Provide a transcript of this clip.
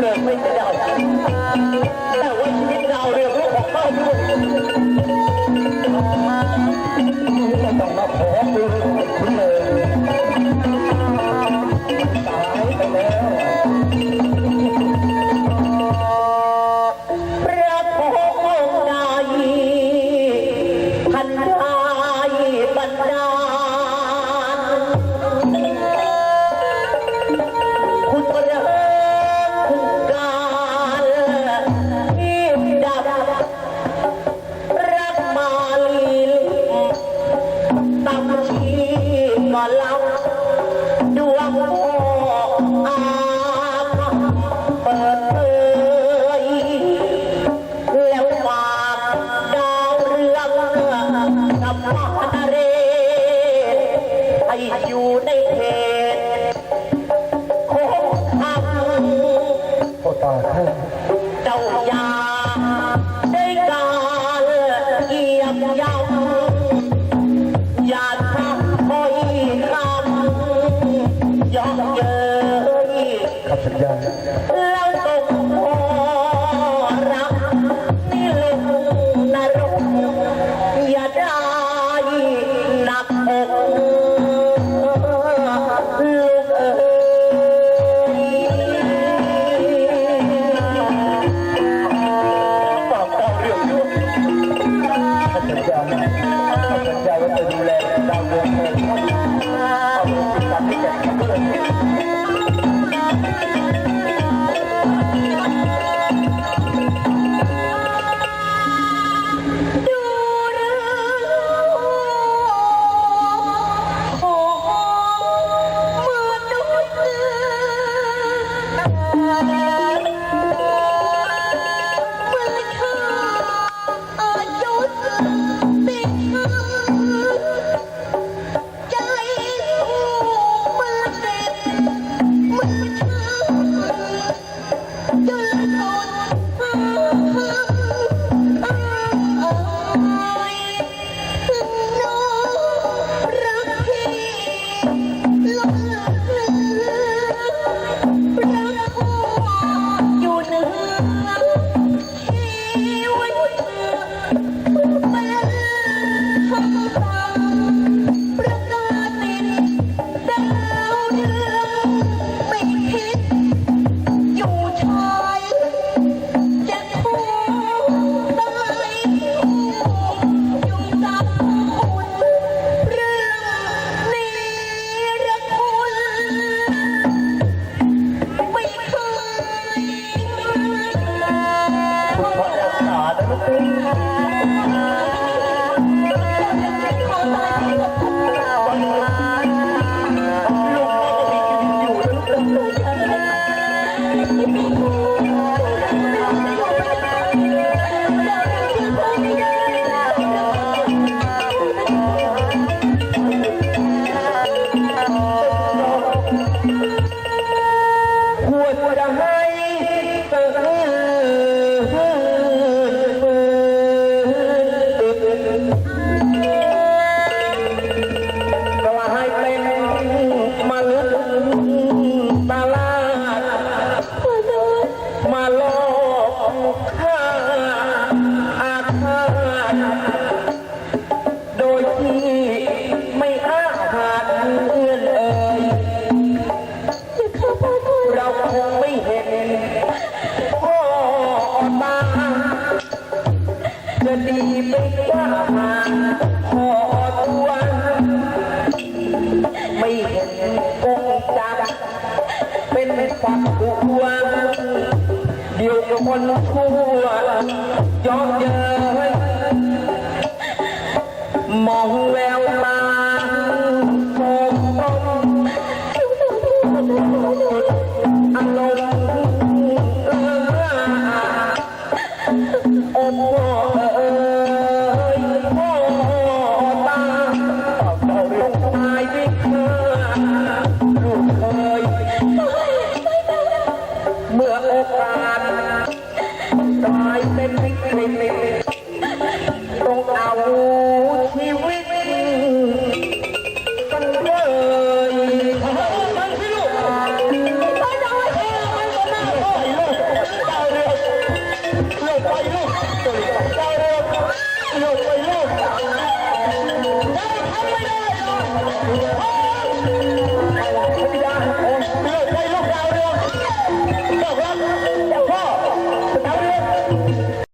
Lincoln. ต่อท่เจ้ายาได้การเยียำอย่าทำคอยคำยอมเย้ยครับสัญญา थे มื่อโอกาสกลายเป็นวิกฤตต้องเอาชีวิตกันเลยมันสิลูกไปดาวเองมันก็น่าไปลูกดาวเรืองลูกไปลูกดาวเรืองลูกไปลูกได้ทำไม่ได้หรอก